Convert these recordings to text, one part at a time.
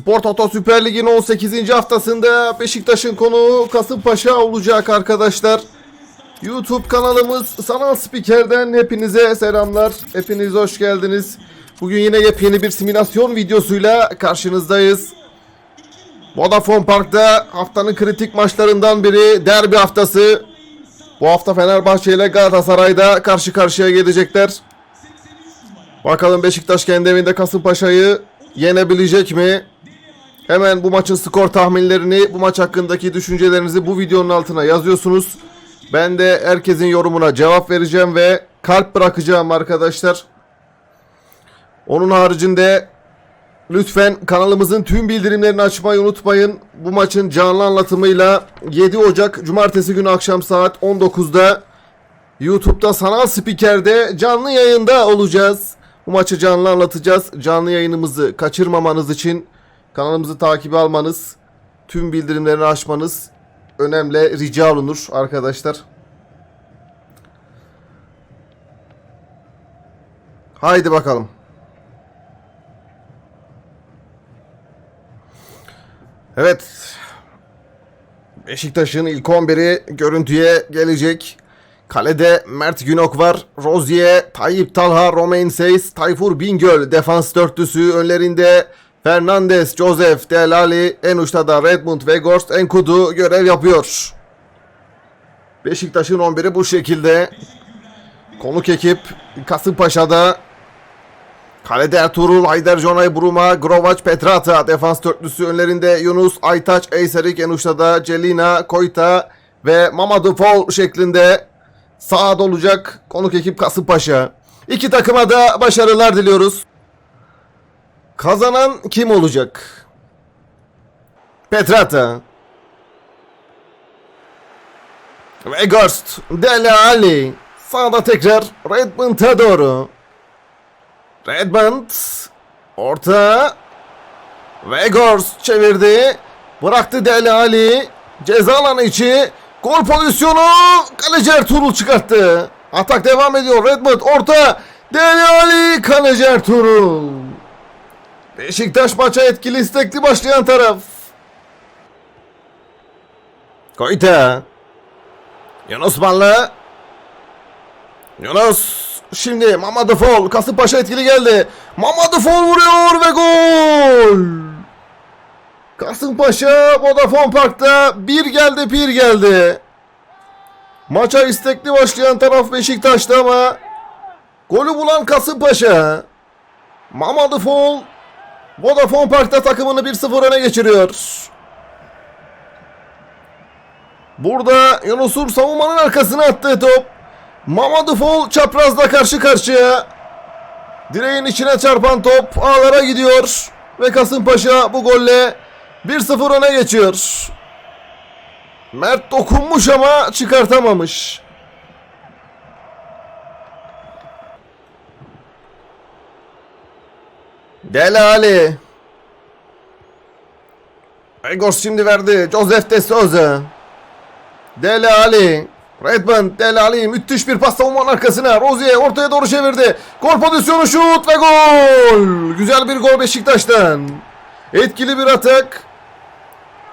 Spor Toto Süper Lig'in 18. haftasında Beşiktaş'ın konuğu Kasımpaşa olacak arkadaşlar. YouTube kanalımız Sanal Spiker'den hepinize selamlar. Hepiniz hoş geldiniz. Bugün yine yepyeni bir simülasyon videosuyla karşınızdayız. Vodafone Park'ta haftanın kritik maçlarından biri derbi haftası. Bu hafta Fenerbahçe ile Galatasaray'da karşı karşıya gelecekler. Bakalım Beşiktaş kendi evinde Kasımpaşa'yı yenebilecek mi? Hemen bu maçın skor tahminlerini, bu maç hakkındaki düşüncelerinizi bu videonun altına yazıyorsunuz. Ben de herkesin yorumuna cevap vereceğim ve kalp bırakacağım arkadaşlar. Onun haricinde lütfen kanalımızın tüm bildirimlerini açmayı unutmayın. Bu maçın canlı anlatımıyla 7 Ocak Cumartesi günü akşam saat 19'da YouTube'da sanal spikerde canlı yayında olacağız. Bu maçı canlı anlatacağız. Canlı yayınımızı kaçırmamanız için kanalımızı takibe almanız, tüm bildirimlerini açmanız önemli rica olunur arkadaşlar. Haydi bakalım. Evet. Beşiktaş'ın ilk 11'i görüntüye gelecek. Kalede Mert Günok var. Rozier, Tayyip Talha, Romain Seyis, Tayfur Bingöl defans dörtlüsü önlerinde Fernandes, Joseph, Delali, en uçta da Redmond ve Gorst Enkudu görev yapıyor. Beşiktaş'ın 11'i bu şekilde. Konuk ekip Kasımpaşa'da Kalede Ertuğrul, Haydar Jonay Bruma, Grovac Petrata defans dörtlüsü önlerinde Yunus, Aytaç, Eyserik, en uçta da Celina, Koyta ve Mamadou Fall şeklinde sahada olacak konuk ekip Kasımpaşa. İki takıma da başarılar diliyoruz. Kazanan kim olacak? Petrata. Weghorst, Dele Ali. Sağda tekrar Redmond'a doğru. Redmond. Orta. Weghorst çevirdi. Bıraktı Dele Ali. Ceza alanı içi. Gol pozisyonu. Kaleci Ertuğrul çıkarttı. Atak devam ediyor. Redmond orta. Dele Ali. Kaleci Ertuğrul. Beşiktaş maça etkili istekli başlayan taraf. Koyta. Yunus Ballı. Yunus. Şimdi Mamadou Fall. Kasımpaşa etkili geldi. Mamadou Fall vuruyor ve gol. Kasımpaşa Vodafone Park'ta bir geldi bir geldi. Maça istekli başlayan taraf Beşiktaş'tı ama golü bulan Kasımpaşa. Mamadou Fall Vodafone Park'ta takımını 1-0 öne geçiriyor. Burada Yunus'un savunmanın arkasına attığı top. Mamadou Fall çaprazla karşı karşıya. Direğin içine çarpan top ağlara gidiyor. Ve Kasımpaşa bu golle 1-0 öne geçiyor. Mert dokunmuş ama çıkartamamış. Dele Ali. Egos şimdi verdi. Joseph de Souza. Dele Ali. Redmond, Dele Ali müthiş bir pas savunmanın arkasına. Rozier ortaya doğru çevirdi. Gol pozisyonu şut ve gol. Güzel bir gol Beşiktaş'tan. Etkili bir atak.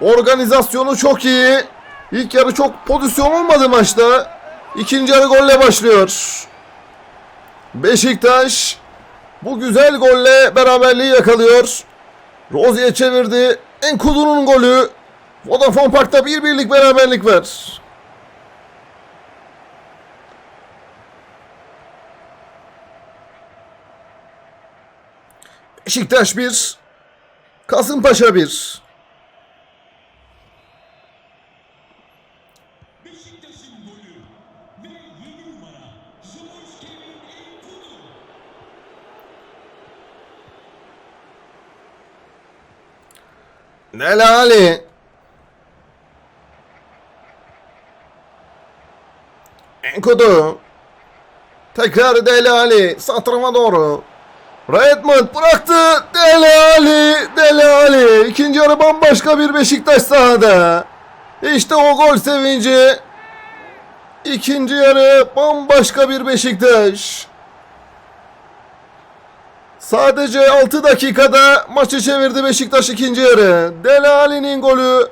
Organizasyonu çok iyi. İlk yarı çok pozisyon olmadı maçta. İkinci yarı golle başlıyor. Beşiktaş bu güzel golle beraberliği yakalıyor. Rozier çevirdi. Enkudu'nun golü. Vodafone Park'ta bir birlik beraberlik var. Beşiktaş 1, Kasımpaşa 1. Dele Ali. Enkudu. Tekrar Dele Ali. Doğru. Redmond bıraktı. Dele Ali. Dele Ali. İkinci yarı bambaşka bir Beşiktaş sahada. İşte o gol sevinci. İkinci yarı bambaşka bir Beşiktaş. Sadece 6 dakikada maçı çevirdi Beşiktaş ikinci yarı. Dele Alli'nin golü.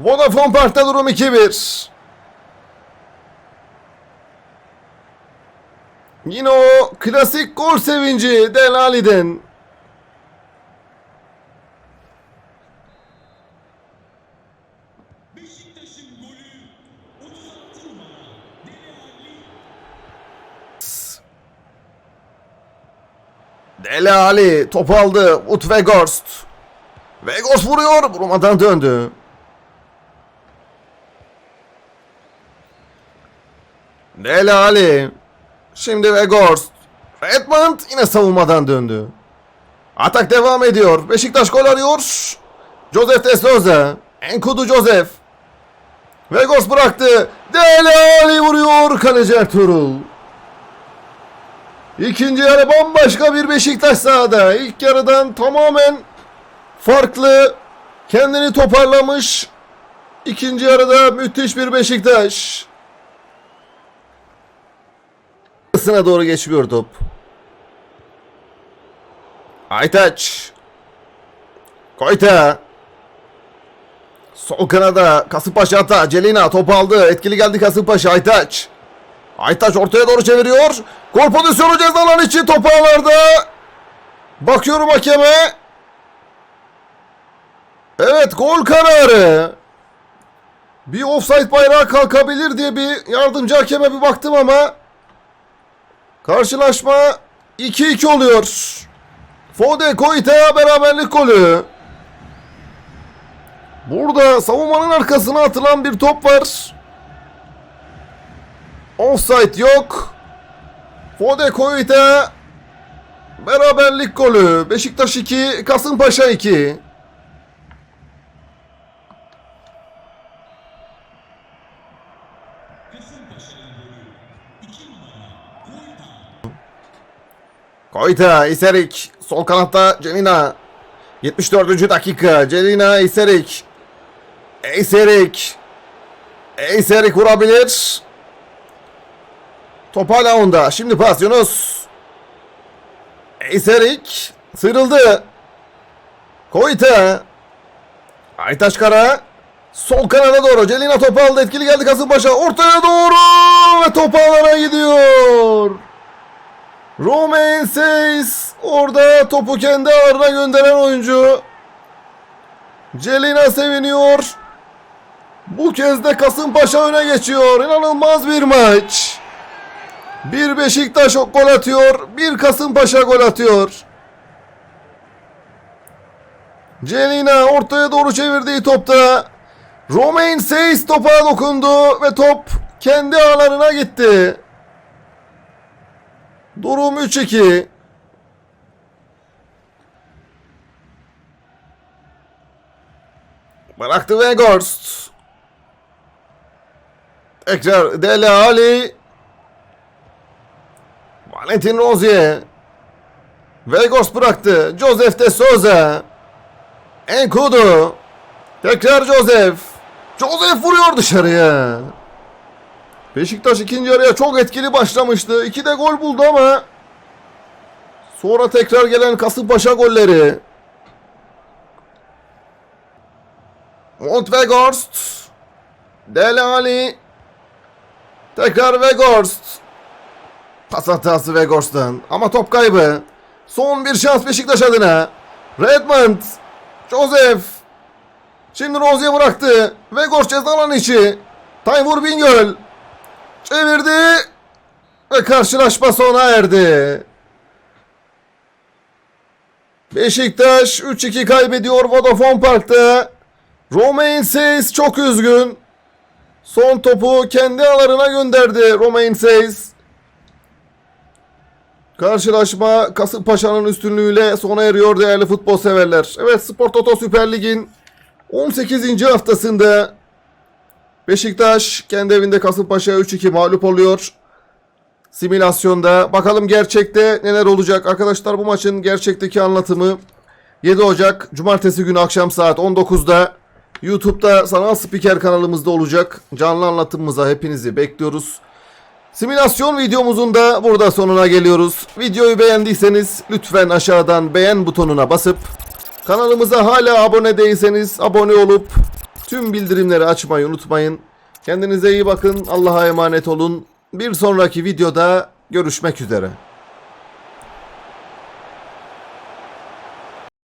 Vodafone Park'ta durum 2-1. Yine o klasik gol sevinci Dele Dele Ali topu aldı. Ut Weghorst. Weghorst vuruyor. Vurmadan döndü. Dele Ali. Şimdi Weghorst. Redmond yine savunmadan döndü. Atak devam ediyor. Beşiktaş gol arıyor. Joseph de. Enkudu Joseph. Weghorst bıraktı. Dele Ali vuruyor. Kaleci Ertuğrul. İkinci yarı bambaşka bir Beşiktaş sahada. İlk yarıdan tamamen farklı. Kendini toparlamış. İkinci yarıda müthiş bir Beşiktaş. Sına doğru geçmiyor top. Aytaç. Koyta. Sol kanada Kasımpaşa hata. Celina top aldı. Etkili geldi Kasımpaşa. Aytaç. Aytaç ortaya doğru çeviriyor. Gol pozisyonu cezalan için top ağlarda. Bakıyorum hakeme. Evet gol kararı. Bir offside bayrağı kalkabilir diye bir yardımcı hakeme bir baktım ama karşılaşma 2-2 oluyor. Fode Koita beraberlik golü. Burada savunmanın arkasına atılan bir top var. Offside yok. Fode Koyta beraberlik golü. Beşiktaş 2, Kasımpaşa 2. Koyta, İserik. Sol kanatta Celina. 74. dakika. Celina, İserik. İserik. İserik vurabilir. Top hala onda. Şimdi pas Yunus. Eyserik sıyrıldı. Koyta. Aytaş Kara. Sol kanada doğru. Celina topu aldı. Etkili geldi Kasımpaşa. Ortaya doğru. Ve top ağlara gidiyor. Romain Seys orada topu kendi ağlarına gönderen oyuncu. Celina seviniyor. Bu kez de Kasımpaşa öne geçiyor. İnanılmaz bir maç. Bir Beşiktaş gol atıyor. Bir Kasımpaşa gol atıyor. Celina ortaya doğru çevirdiği topta Romain Seys topa dokundu ve top kendi ağlarına gitti. Durum 3-2. Bıraktı Weghorst. Tekrar Dele Ali. Valentin Rozier. Vegos bıraktı. Joseph de Souza. Enkudu. Tekrar Joseph. Joseph vuruyor dışarıya. Beşiktaş ikinci yarıya çok etkili başlamıştı. İki de gol buldu ama sonra tekrar gelen Kasımpaşa golleri. Montvegorst. Dele Ali. Tekrar Vegorst. Pas hatası Vegors'tan. Ama top kaybı. Son bir şans Beşiktaş adına. Redmond. Joseph. Şimdi Rozier bıraktı. Vegors ceza alanı içi. Tayfur Bingöl. Çevirdi. Ve karşılaşma sona erdi. Beşiktaş 3-2 kaybediyor Vodafone Park'ta. Romain Seys çok üzgün. Son topu kendi alarına gönderdi Romain Seys. Karşılaşma Kasımpaşa'nın üstünlüğüyle sona eriyor değerli futbol severler. Evet Spor Toto Süper Lig'in 18. haftasında Beşiktaş kendi evinde Kasımpaşa'ya 3-2 mağlup oluyor. Simülasyonda. Bakalım gerçekte neler olacak. Arkadaşlar bu maçın gerçekteki anlatımı 7 Ocak Cumartesi günü akşam saat 19'da YouTube'da Sanal Spiker kanalımızda olacak. Canlı anlatımımıza hepinizi bekliyoruz. Simülasyon videomuzun da burada sonuna geliyoruz. Videoyu beğendiyseniz lütfen aşağıdan beğen butonuna basıp kanalımıza hala abone değilseniz abone olup tüm bildirimleri açmayı unutmayın. Kendinize iyi bakın. Allah'a emanet olun. Bir sonraki videoda görüşmek üzere.